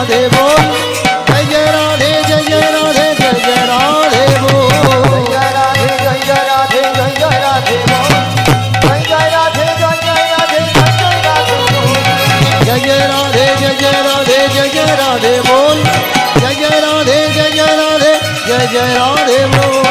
રાધે બોલ જય જય રાધે જય જય રાધે જય જય રાધે બોલ જય રાધે જય રાધે જય જય રાધે બોલ જય રાધે જય રાધે જય જય રાધે બોલ જય જય રાધે જય રાધે જય રાધે બોલ જય રાધે જય રાધે જય રાધે બોલ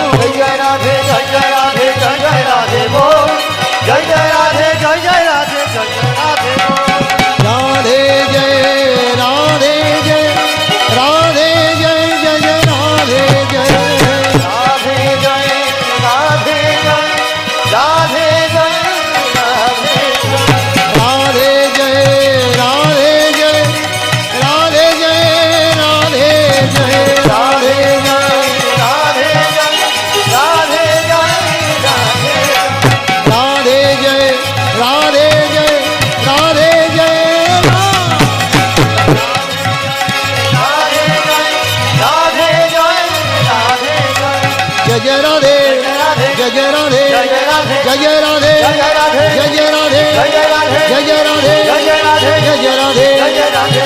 જય રાધે જય રાધે જય રાધે જય રાધે જય રાધે જય રાધે જય રાધે જય રાધે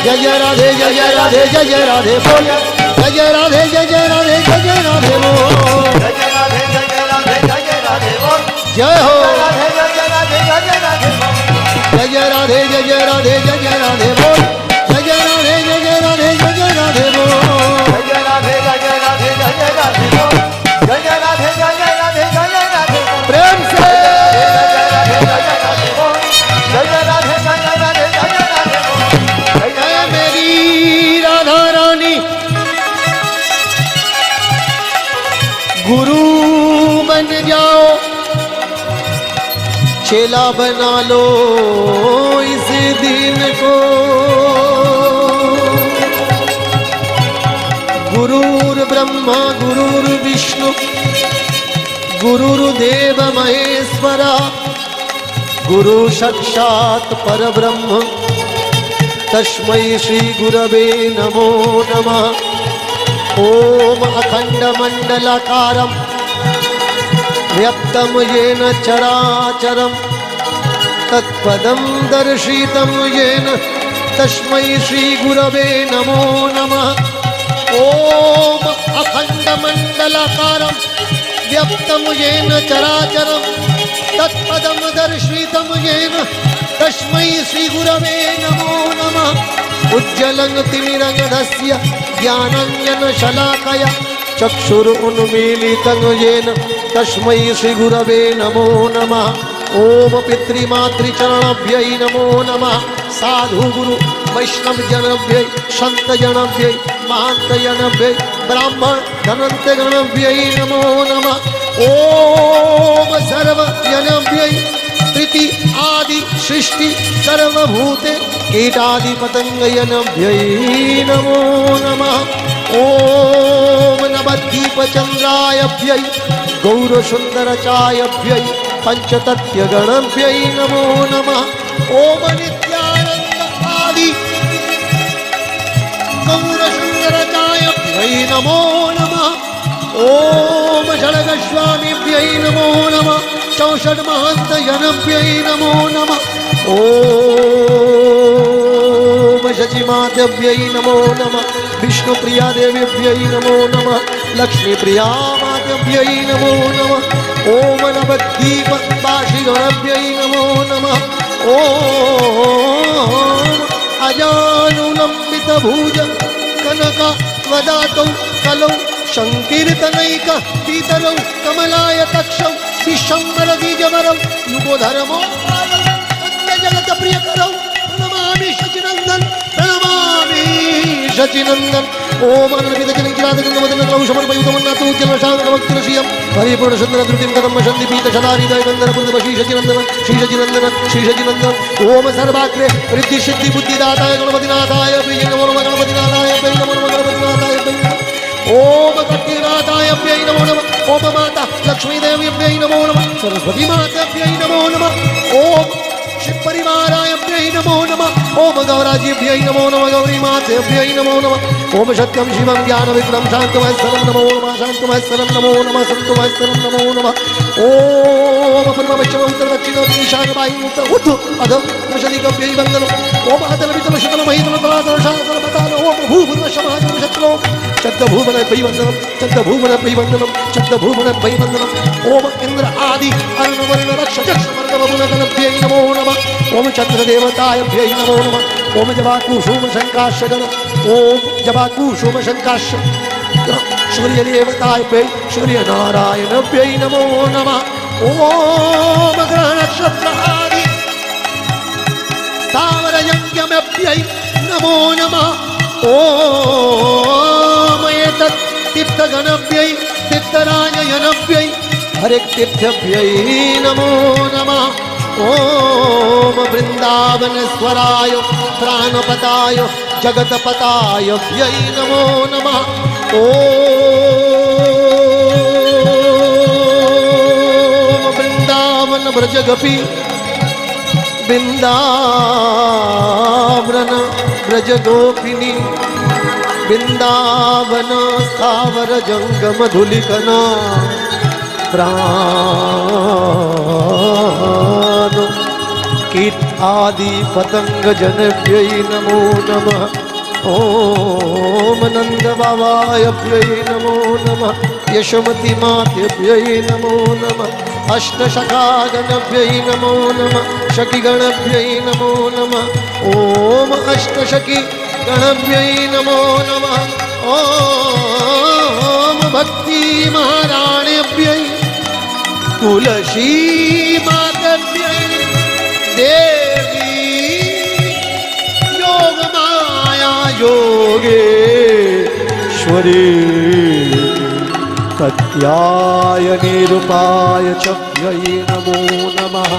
જય રાધે જય રાધે જય રાધે જય રાધે બોલ જય રાધે જય રાધે જય રાધે બોલ જય રાધે જય રાધે જય રાધે જય હો चेला बना लो इस दिन को। गुरुर ब्रह्मा, गुरुर विष्णु गुरुर्देव महेश्वरा, गुरु साक्षात् परब्रह्म। तस्मै श्री गुरवे नमो नमः। ॐ अखण्डमण्डलाकारं व्यक्तं येन चराचरं तत्पदं दर्शितं येन तस्मै श्रीगुरवे नमो नमः। ॐ अखण्डमण्डलाकारं व्यक्तं येन चराचरं तत्पदं दर्शितं येन तस्मै श्रीगुरवे नमो नमः। उज्ज्वलं तिमिरङ्गधस्य ज्ञानञ्जनशलाकया चक्षुरुन्मीलितं येन तस्मै श्रीगुरवे नमो नमः। ॐ पितृमातृचरणभ्यै नमो नमः। साधुगुरु वैष्णवजनभ्यै सन्तजनभ्यै महान्तजनभ्यै ब्राह्मण धनन्तगणभ्यै नमो नमः। ॐ सर्वजनभ्यै, प्रीति, आदि, सृष्टि, सर्वभूते कीटादिपतङ्गयनभ्यै नमो नमः। ॐ नवद्वीपचन्द्रायभ्यै गौरसुन्दरचायभ्यै पञ्चतत्यगणभ्यै नमो नमः। ॐ नित्यानन्द आदि गौरसुन्दरचायभ्यै नमो नमः। ॐ षडगस्वामिभ्यै नमो नमः। चौषड्महन्तजनभ्यै नमो नमः। ॐ शचिमातभ्यै नमो नमः। विष्णुप्रियादेवीभ्यै नमो नमः। लक्ष्मीप्रियामातभ्यै नमो नमः। ॐ नवद्वीपवासिगणभ्यै नमो नमः। ॐ अजानुलम्बितभुज कनक वदातौ कलौ संकीर्तनैक पीतरौ कमलाय तक्षौ विशम्बरबीजवरौ युगोधर्मो जगत प्रियकरौ शचिनन्दन प्रणमामि शचिनंदन ओम अन्नविदजन किरादगंगमदन कदम ओम सर्वाग्रे रिद्धिशक्तिबुद्धिदाताय गणपतिनाथाय नमो नमो ओम कटिनाथाय नमो ओम माता लक्ष्मीदेवी प्रिय नमो सरस्वती माता नमो नमः ओम शिव परिवारायभ्यै नमो नमः। ओम गौराजीभ्य नमो नमः, गौरी मातेभ्य नमो नमः। ओम शत्यम शिवम ज्ञान ज्ञानविक्रम शान्तमस्तरं नमो नमः शान्तमस्तरं नमो नमः सन्तमस्तरं नमो नमः। ओम ब्रह्मविष्णु उत्तर दक्षिण ईशान वायु उत्तर उद्ध अध वशदिगभ्यै वन्दनम्। ओम अतल वितल शुतल महीतल तलातल शातल पताल ओम भूभुव शमाजम शत्रो चद्द भूमन वन्दनं वन्दनं वन्दनं ओम इन्द्र आदि नमो नमः। ओम चन्द्रदेवतायभ्यै नमो नमः। ओम जवाकुसुम शङ्काशगण ओम जवाकुसुम शङ्काश सूर्यदेवतायभ्यै सूर्यनारायणभ्यै नमो नमः। ओम ग्रहनक्षत्र आदि स्थावरयज्ञमभ्यै नमो नमः। ॐ एतत् तीर्थगणभ्यै तीर्थराजयनभ्यै हरितीर्थभ्यै नमो नमः। ॐ वृन्दावनस्वराय, प्राणपताय जगतपताय नमो नमः। ॐ वृन्दावन व्रजगपि वृन्दावन व्रज गोपिनी वृन्दावन स्थावर जङ्गम धुलिकना, प्राण कीट आदि पतंग जनभ्यै नमो नमः। ॐ नन्द बाबायभ्यै नमो नमः। यशमति मातेभ्यै नमो नमः। अष्टशकागणभ्यै नमो नमः। शकिगणभ्यै नमो नमः। ॐ अष्टशकी गणभ्यै नमो नमः। ॐ भक्ति महाराणेभ्यै तुलसी मातभ्यै देवी योगेश्वरी कत्यायनिरूपाय च भ्यै नमो नमः।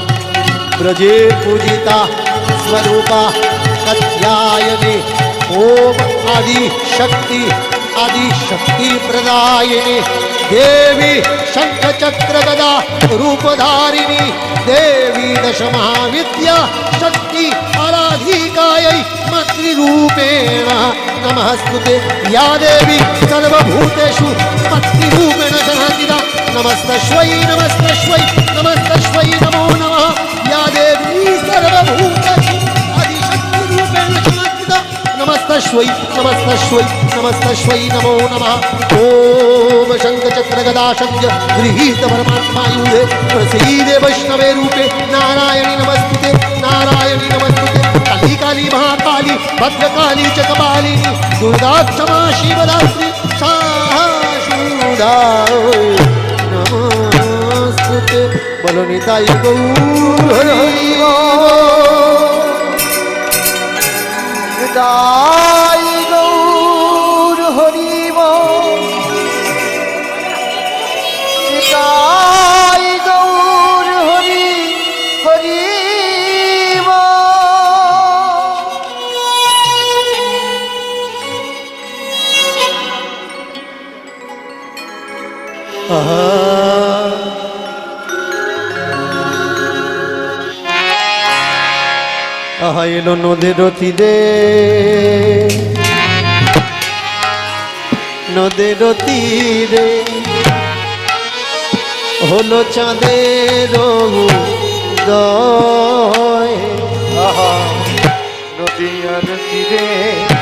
व्रजे पूजिता स्वरूपा कत्यायने आदि आदिशक्ति आदिशक्ति प्रदायिनी देवी शङ्खचक्रगदा रूपधारिणी, देवी दशमहाविद्या शक्ति आराधिकायै मातृरूपेण नमस्तुते या देवी सर्वभूतेषु मातृरूपेण सनातिदा नमस्तस्वै नमस्तस्वै नमस्तस्वै नमो नमः। नमस्तस्वै नमस्तस्वै नमस्तस्वै नमो नमः। ॐ शङ्खचक्रगदाशङ्ग गृहीत परमात्मायुधे प्रसीदे वैष्णवे रूपे नारायणि नमस्तुते नारायणि नमस्तुते। काली काली महाकाली, भद्रकाली च कपालिनी दुर्गा क्षमा शिवरात्रि शाशूदा नमस्तुते। बोलो निताई गौर हरि হৃদয়। এলো নদের তীরে নদের তীরে হলো চাঁদের নদী আর তীরে